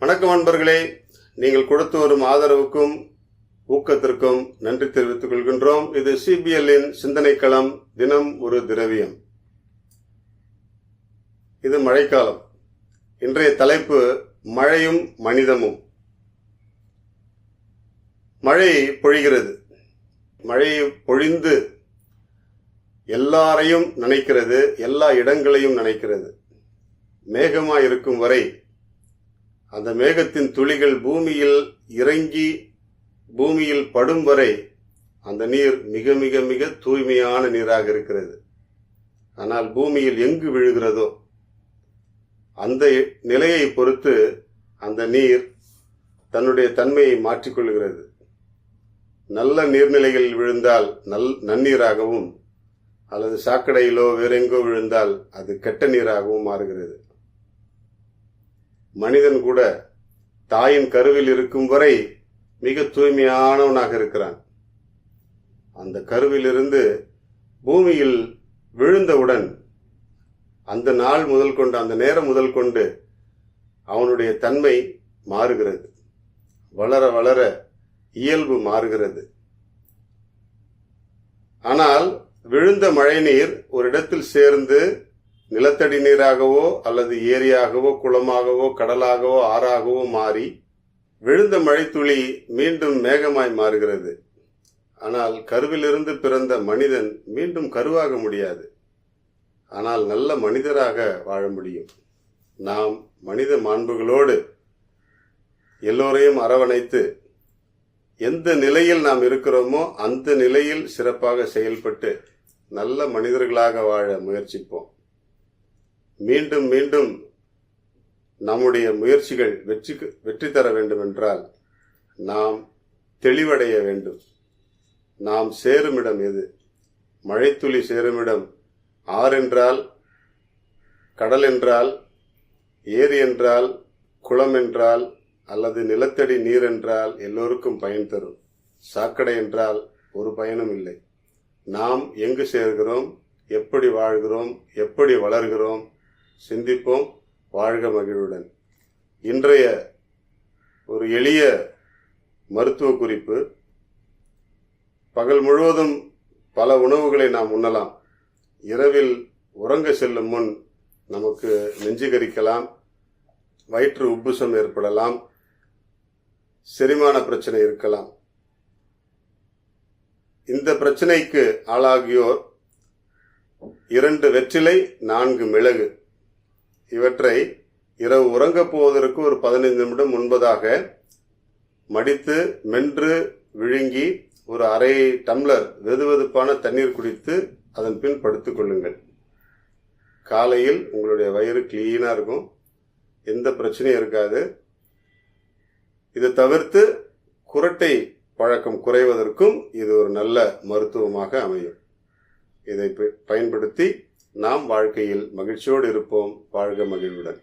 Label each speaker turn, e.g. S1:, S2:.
S1: வணக்கம் அன்பர்களே. நீங்கள் கொடுத்து வரும் ஆதரவுக்கும் ஊக்கத்திற்கும் நன்றி தெரிவித்துக் கொள்கின்றோம். இது சிபிஎல்லின் சிந்தனை களம் தினம் ஒரு திரவியம். இது மழைக்காலம். இன்றைய தலைப்பு மழையும் மனிதமும். மழை பொழிகிறது. மழை பொழிந்து எல்லாரையும் நினைக்கிறது எல்லா இடங்களையும் நினைக்கிறது. மேகமாக இருக்கும் வரை அந்த மேகத்தின் துளிகள் பூமியில் இறங்கி பூமியில் படும் வரை அந்த நீர் மிக மிக மிக தூய்மையான நீராக இருக்கிறது. ஆனால் பூமியில் எங்கு விழுகிறதோ அந்த நிலையை பொறுத்து அந்த நீர் தன்னுடைய தன்மையை மாற்றிக்கொள்கிறது. நல்ல நீர்நிலைகளில் விழுந்தால் நல் நன்னீராகவும் அல்லது சாக்கடையிலோ வேறெங்கோ விழுந்தால் அது கெட்ட நீராகவும் மாறுகிறது. மனிதன் கூட தாயின் கருவில் இருக்கும் வரை மிக தூய்மையானவனாக இருக்கிறான். அந்த கருவிலிருந்து பூமியில் விழுந்தவுடன் அந்த நாள் முதல் கொண்டு அந்த நேரம் முதல் கொண்டு அவனுடைய தன்மை மாறுகிறது. வளர வளர இயல்பு மாறுகிறது. ஆனால் விழுந்த மழைநீர் ஒரு இடத்தில் சேர்ந்து நிலத்தடி நீராகவோ அல்லது ஏரியாகவோ குளமாகவோ கடலாகவோ ஆறாகவோ மாறி விழுந்த மழைத்துளி மீண்டும் மேகமாய் மாறுகிறது. ஆனால் கருவிலிருந்து பிறந்த மனிதன் மீண்டும் கருவாக முடியாது. ஆனால் நல்ல மனிதராக வாழ முடியும். நாம் மனித மாண்புகளோடு எல்லோரையும் அரவணைத்து எந்த நிலையில் நாம் இருக்கிறோமோ அந்த நிலையில் சிறப்பாக செயல்பட்டு நல்ல மனிதர்களாக வாழ முயற்சிப்போம். மீண்டும் மீண்டும் நம்முடைய முயற்சிகள் வெற்றி வெற்றி தர வேண்டும் என்றால் நாம் தெளிவடைய வேண்டும். நாம் சேருமிடம் எது? மழைத்துளி சேருமிடம் ஆறென்றால் கடல் என்றால் ஏரி என்றால் குளம் என்றால் அல்லது நிலத்தடி நீர் என்றால் எல்லோருக்கும் பயன் தரும். சாக்கடை என்றால் ஒரு பயனும் இல்லை. நாம் எங்கு சேர்கிறோம்? எப்படி வாழ்கிறோம்? எப்படி வளர்கிறோம்? சிந்திப்போம். வாழ்க மகிழ்வுடன் இன்றைய ஒரு எளிய மருத்துவ குறிப்பு. பகல் முழுவதும் பல உணவுகளை நாம் உண்ணலாம். இரவில் உறங்க செல்லும் முன் நமக்கு நெஞ்சு கரிக்கலாம் வயிற்று உப்புசம் ஏற்படலாம். செரிமான பிரச்சனை இருக்கலாம். இந்த பிரச்சனைக்கு ஆளாகியோர் இரண்டு வெற்றிலை நான்கு மிளகு. இவற்றை இரவு உறங்கப் போவதற்கு ஒரு பதினைந்து நிமிடம் முன்பதாக மடித்து மென்று விழுங்கி ஒரு அரை டம்ளர் வெதுவெதுப்பான தண்ணீர் குடித்து அதன் பின் படுத்து கொள்ளுங்கள். காலையில் உங்களுடைய வயிறு கிளீனாக இருக்கும். எந்த பிரச்சனையும் இருக்காது. இதை தவிர்த்து குரட்டை பழக்கம் குறைவதற்கும் இது ஒரு நல்ல மருத்துவமாக அமையும். இதை பயன்படுத்தி நாம் வாழ்க்கையில் மகிழ்ச்சியோடு இருப்போம். வாழ்க மகிழ்வுடன்.